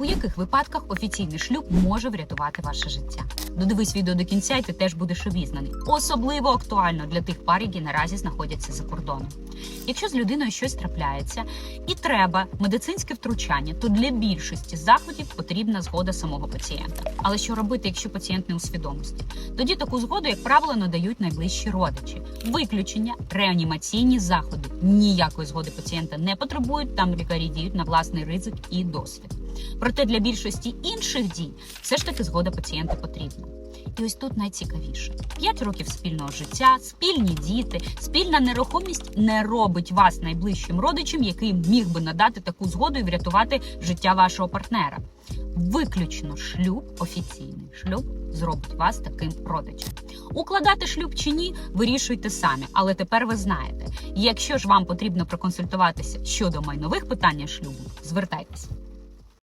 У яких випадках офіційний шлюб може врятувати ваше життя? Додивись відео до кінця, і ти теж будеш обізнаний. Особливо актуально для тих пар, які наразі знаходяться за кордоном. Якщо з людиною щось трапляється і треба медицинське втручання, то для більшості заходів потрібна згода самого пацієнта. Але що робити, якщо пацієнт не у свідомості? Тоді таку згоду, як правило, надають найближчі родичі. Виключення реанімаційні заходи. Ніякої згоди пацієнта не потребують. Там лікарі діють на власний ризик і досвід. Проте для більшості інших дій все ж таки згода пацієнта потрібна. І ось тут найцікавіше: 5 років спільного життя, спільні діти, спільна нерухомість не робить вас найближчим родичем, який міг би надати таку згоду і врятувати життя вашого партнера. Виключно шлюб, офіційний шлюб зробить вас таким родичем. Укладати шлюб чи ні, вирішуйте самі. Але тепер ви знаєте, якщо ж вам потрібно проконсультуватися щодо майнових питань шлюбу, звертайтеся.